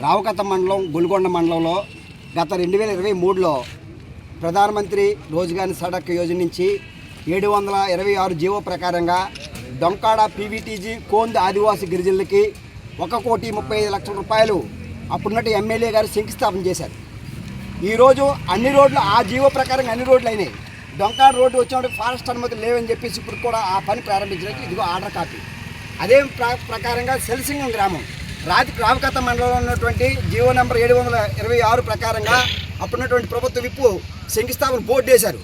రావుకత మండలం గొలుగొండ మండలంలో గత రెండు వేల ఇరవై మూడులో ప్రధానమంత్రి రోజ్గార్ సడక్ యోజన నుంచి ఏడు వందల ఇరవై ఆరు జీవో ప్రకారంగా డొంకాడ పీవీటీజీ కోంద్ ఆదివాసి గిరిజనులకి ఒక కోటి ముప్పై ఐదు లక్షల రూపాయలు అప్పుడున్నట్టు ఎమ్మెల్యే గారు శంకుస్థాపన చేశారు. ఈరోజు అన్ని రోడ్లు ఆ జీవో ప్రకారంగా అన్ని రోడ్లు అయినాయి. డొంకాడ రోడ్డు వచ్చినప్పుడు ఫారెస్ట్ అనుమతి లేవని చెప్పేసి ఇప్పుడు కూడా ఆ పని ప్రారంభించినట్టు ఇదిగో ఆర్డర్ కాపీ. అదే ప్రకారంగా సెల్సింగం గ్రామం రాతి రామకథ మండలంలో ఉన్నటువంటి జీవో నెంబర్ ఏడు వందల ఇరవై ఆరు ప్రకారంగా అప్పుడున్నటువంటి ప్రభుత్వ విప్పు శంకుస్థాపన బోర్డు వేశారు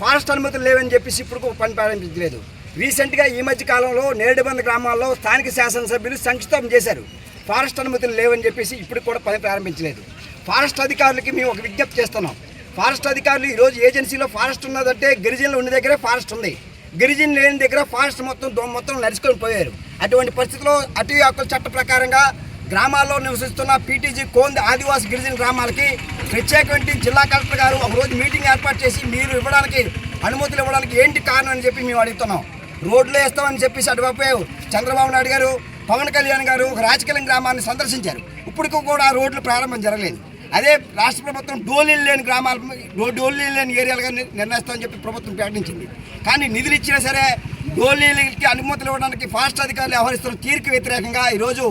ఫారెస్ట్ అనుమతులు లేవని చెప్పేసి ఇప్పుడు పని ప్రారంభించలేదు. రీసెంట్గా ఈ మధ్య కాలంలో నేడుబంద గ్రామాల్లో స్థానిక శాసనసభ్యులు శంకుస్థాపన చేశారు. ఫారెస్ట్ అనుమతులు లేవని చెప్పేసి ఇప్పుడు కూడా పని ప్రారంభించలేదు. ఫారెస్ట్ అధికారులకి మేము ఒక విజ్ఞప్తి చేస్తున్నాం. ఫారెస్ట్ అధికారులు ఈరోజు ఏజెన్సీలో ఫారెస్ట్ ఉన్నదంటే గిరిజనులు ఉన్న దగ్గరే ఫారెస్ట్ ఉంది. గిరిజన లేని దగ్గర ఫారెస్ట్ మొత్తం మొత్తం నడుచుకొని పోయారు. అటువంటి పరిస్థితుల్లో అటవీ హక్కుల చట్ట ప్రకారంగా గ్రామాల్లో నివసిస్తున్న పీటీజీ కోంది ఆదివాసి గిరిజన గ్రామాలకి ప్రత్యేకమైన జిల్లా కలెక్టర్ గారు ఒక రోజు మీటింగ్ ఏర్పాటు చేసి మీరు ఇవ్వడానికి అనుమతులు ఇవ్వడానికి ఏంటి కారణం అని చెప్పి మేము అడుగుతున్నాం. రోడ్లు వేస్తామని చెప్పేసి అటువైపు చంద్రబాబు నాయుడు గారు పవన్ కళ్యాణ్ గారు ఒక రాజకీయ గ్రామాన్ని సందర్శించారు. ఇప్పటికీ కూడా ఆ రోడ్లు ప్రారంభం జరగలేదు. అదే రాష్ట్ర ప్రభుత్వం డోలీలు లేని గ్రామాలు డోలీలు లేని ఏరియాలుగా నిర్ణయిస్తామని చెప్పి ప్రభుత్వం ప్రకటించింది. కానీ నిధులు ఇచ్చినా సరే డోలీలకి అనుమతులు ఇవ్వడానికి ఫాస్ట్ అధికారులు వ్యవహరిస్తున్న తీరుకు వ్యతిరేకంగా ఈరోజు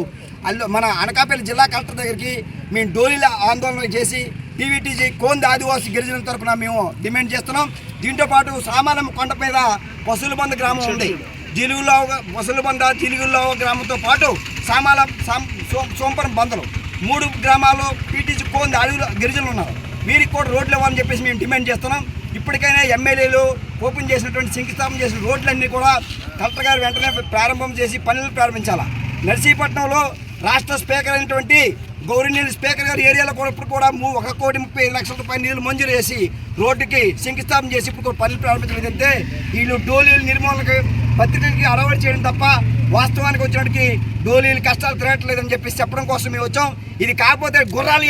అల్లు మన అనకాపల్లి జిల్లా కలెక్టర్ దగ్గరికి మేము డోలీల ఆందోళన చేసి టీవీటీజీ కోంది ఆదివాసీ గిరిజనుల తరఫున మేము డిమాండ్ చేస్తున్నాం. దీంతో పాటు సామానం కొండ మీద పశువుల గ్రామం ఉంది. జిలుగులో ముసలిబంద జిలుగుల్లో గ్రామంతో పాటు సామాల సాం- సో- బందలు. మూడు గ్రామాలు పీటీజీ కోంది అడవులు గిరిజనులు ఉన్నారు. వీరికి కూడా రోడ్లు ఇవ్వాలని చెప్పేసి మేము డిమాండ్ చేస్తున్నాం. ఇప్పటికైనా ఎమ్మెల్యేలు ఓపెన్ చేసినటువంటి శంకుస్థాపన చేసిన రోడ్లన్నీ కూడా కలెక్టర్ గారు వెంటనే ప్రారంభం చేసి పనులు ప్రారంభించాలా. నర్సీపట్నంలో రాష్ట్ర స్పీకర్ అయినటువంటి గౌరవనీయులు స్పీకర్ గారి ఏరియాలో కూడా ఇప్పుడు కూడా ము- ఒక కోటి ముప్పై ఐదు లక్షల రూపాయలు నీళ్ళు మంజూరు చేసి రోడ్డుకి శంకుస్థాపన చేసి ఇప్పుడు పనులు ప్రారంభించలేదంటే వీళ్ళు డోలీలు నిర్మూలనకి పత్రికలకి అలవాటు చేయడం తప్ప వాస్తవానికి వచ్చినట్టుకి డోలీలు కష్టాలు తిరగట్లేదని చెప్పి చెప్పడం కోసం మేము వచ్చాం. ఇది కాకపోతే గుర్రాలు